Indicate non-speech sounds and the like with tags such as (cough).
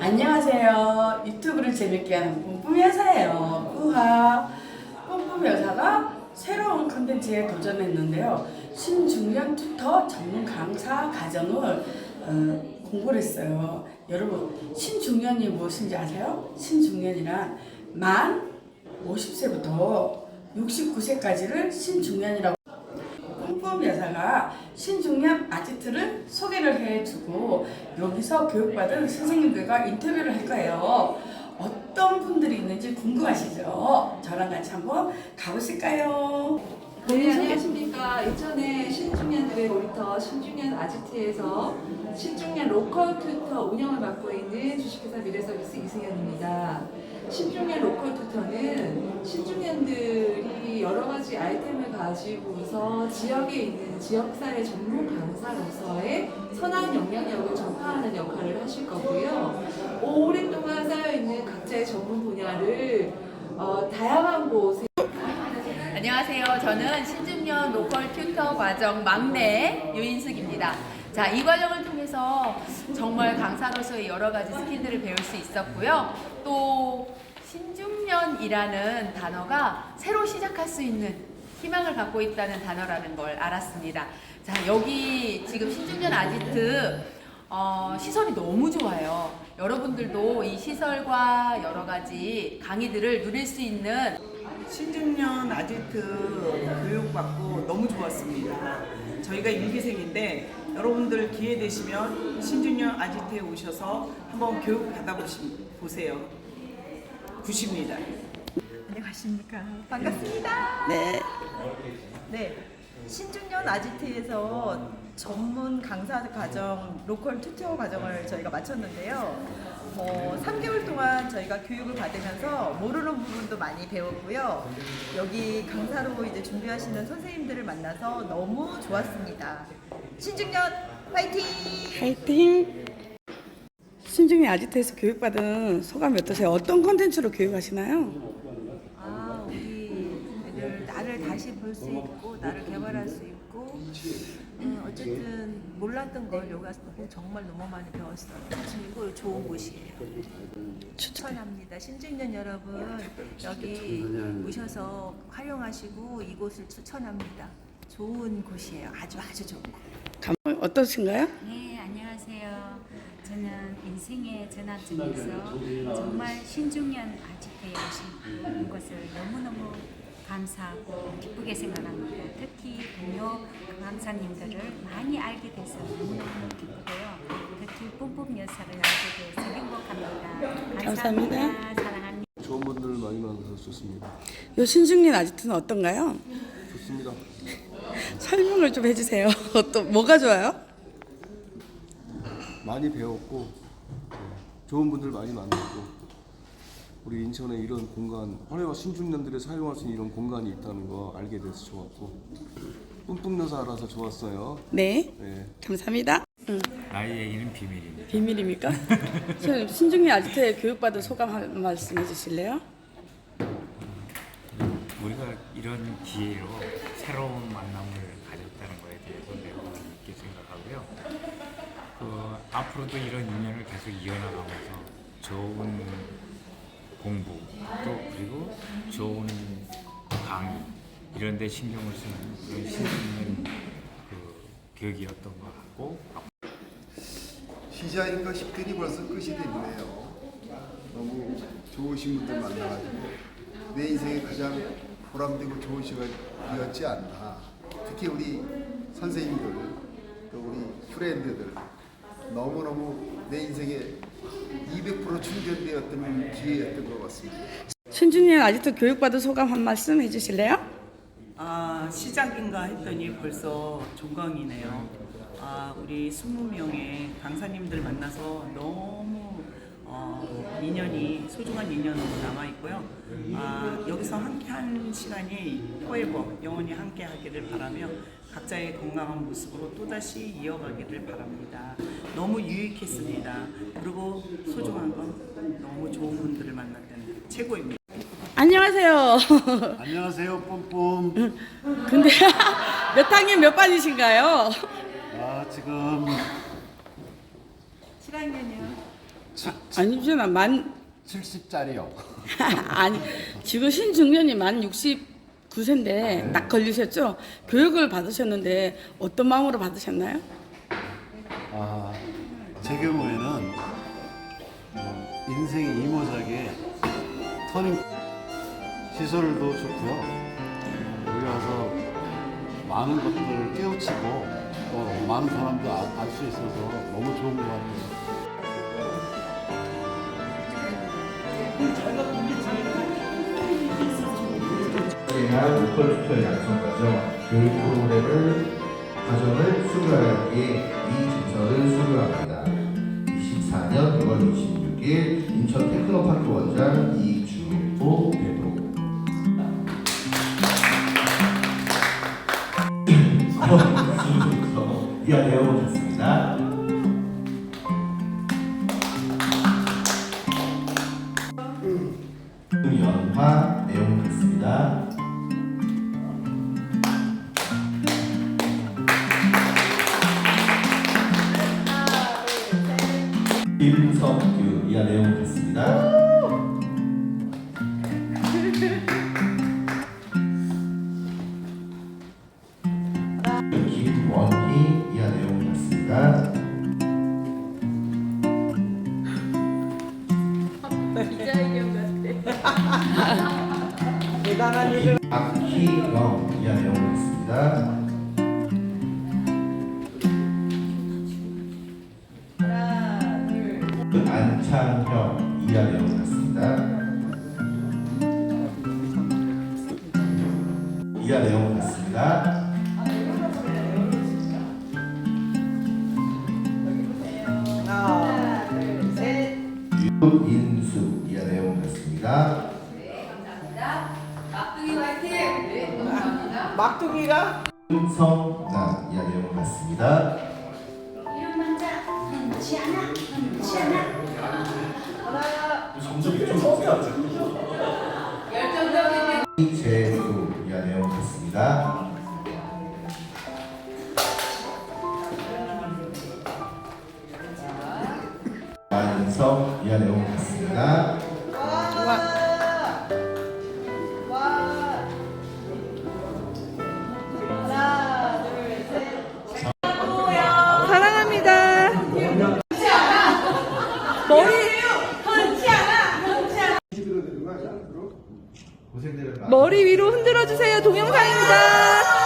안녕하세요. 유튜브를 재밌게 하는 뿜뿜 여사예요. 우하. 뿜뿜 여사가 새로운 컨텐츠에 도전했는데요. 신중년 튜터 전문 강사 과정을 어, 공부를 했어요. 여러분, 신중년이 무엇인지 아세요? 신중년이란 만 50세부터 69세까지를 신중년이라고 뿜뿜 여사가 신중년 아지트를 소개를 해주고 여기서 교육받은 선생님들과 인터뷰를 할 거예요. 어떤 분들이 있는지 궁금하시죠? 저랑 같이 한번 가보실까요? 네, 안녕하십니까. 놀이터 신중년 아지트에서 신중년 로컬 튜터 운영을 맡고 있는 주식회사 미래서비스 이승현입니다. 신중년 로컬 튜터는 신중년들이 여러 가지 아이템을 가지고서 지역에 있는 지역사회 전문 강사로서의 선한 영향력을 전파하는 역할을 하실 거고요. 오랫동안 쌓여있는 각자의 전문 분야를 어, 다양한 곳에 안녕하세요. 저는 신중년 로컬 튜터 과정 막내 유인숙입니다. 자, 이 과정을 통해서 정말 강사로서의 여러 가지 스킬들을 배울 수 있었고요. 또 신중년이라는 단어가 새로 시작할 수 있는 희망을 갖고 있다는 단어라는 걸 알았습니다. 자, 여기 지금 신중년 아지트 어, 시설이 너무 좋아요. 여러분들도 이 시설과 여러 가지 강의들을 누릴 수 있는 신중년 아지트 교육받고 너무 좋았습니다. 저희가 일기생인데 여러분들 기회 되시면 신중년 아지트에 오셔서 한번 교육 받아보세요. 굿입니다. 안녕하십니까. 반갑습니다. 네. 네. 신중년 아지트에서 전문 강사 과정, 로컬 튜터 과정을 저희가 마쳤는데요. 어, 3개월 동안 저희가 교육을 받으면서 모르는 부분도 많이 배웠고요. 여기 강사로 이제 준비하시는 선생님들을 만나서 너무 좋았습니다. 신중년 화이팅! 파이팅! 신중년 아지트에서 교육받은 소감이 어떠세요? 어떤 컨텐츠로 교육하시나요? 아, 우리 애들 나를 다시 볼 수 있고 나를 개발할 수 있고 음, 어쨌든 몰랐던 걸 여기 와서 정말 너무 많이 배웠어요. 그리고 좋은 곳이에요. 추천합니다. 신중년 여러분 여기 오셔서 활용하시고 이곳을 추천합니다. 좋은 곳이에요. 아주 아주 좋은 곳. 감 어떠신가요? 네, 안녕하세요. 저는 인생의 전환점에서 정말 신중년 아지트에 오신 것을 너무너무 감사하고 기쁘게 생각합니다. 특히 동료 강사님들을 많이 알게 돼서 너무너무 기쁘고요. 특히 뿜뿜 여사를 알게 돼서 행복합니다. 감사합니다. 감사합니다. 사랑합니다. 좋은 분들 많이 만나서 좋습니다. 요 신중년 아지트는 어떤가요? 좋습니다. 설명을 좀 해주세요. (laughs) 어떤 뭐가 좋아요? 많이 배웠고 네, 좋은 분들 많이 만났고 우리 인천에 이런 공간 화려와 신중년들이 사용할 수 있는 이런 공간이 있다는 거 알게 돼서 좋았고 뿜뿜 여사 알아서 좋았어요. 네. 네. 감사합니다. 나의 얘기는 비밀입니다. 비밀입니까? 저 신중년 아지트에 교육받은 소감 한 말씀 해주실래요? 우리가 이런 기회로 새로운 만남을 가졌다는 거에 대해서 매우 깊게 생각하고요. 그 앞으로도 이런 인연을 계속 이어나가면서 좋은 공부 또 그리고 좋은 강의 이런 데 신경을 쓰는 그런 신중한 그 교육이었던 것 같고 시작인가 싶더니 벌써 끝이 됐네요. 너무 좋으신 분들 만나가지고 내 인생에 가장 보람되고 좋은 시간이었지 않나. 특히 우리 선생님들, 또 우리 프렌드들 너무너무 내 인생에 200% 충전되었던 기회였던 것 같습니다. 신중년 아지트 교육받은 소감 한 말씀 해주실래요? 아, 시작인가 했더니 벌써 종강이네요. 아, 우리 20명의 강사님들 만나서 너무 어, 인연이 소중한 인연으로 남아 있고요. 아, 여기서 함께한 시간이 포에버 영원히 함께하기를 바라며 각자의 건강한 모습으로 또다시 이어가기를 바랍니다. 너무 유익했습니다. 그리고 소중한 건 너무 좋은 분들을 만났다는 최고입니다. 안녕하세요. 안녕하세요, 뿜뿜. 근데 (laughs) 몇 학년 몇 반이신가요? 아, 지금 7학년이요. 아니잖아 만 70짜리요. (laughs) 아니 지금 신중년이 만 69세인데 딱 걸리셨죠? 교육을 받으셨는데 어떤 마음으로 받으셨나요? 아, 제 경우에는 어, 인생의 이모작에 터닝 시설도 좋고요. 여기 와서 많은 것들을 깨우치고 또 많은 사람도 알 수 있어서 너무 좋은 것 같아요. 대한 로컬 투터 양성 과정 교육 프로그램을 과정을 수료하기에 이 증서를 수료합니다. 24년 6월 26일 인천 테크노파크 원장 이주호. 수료서 이하 내용을 듣습니다. 김석규 이하 내용 듣습니다. (laughs) 김원희 이하 내용 듣습니다. (laughs) (laughs) 대단한 일을 박희영 이하 내용 듣습니다. 안창형 이하 내용 듣습니다. 이하 내용 둘셋 유인수 이하 내용 듣습니다. 네, 감사합니다. 막둥이 화이팅! 네, 감사합니다. 막둥이가 김성남 이하 내용 듣습니다. 이런 남자 흔치 않아 흔치 않아 열정적인 머리 위로 흔들어 주세요. 동영상입니다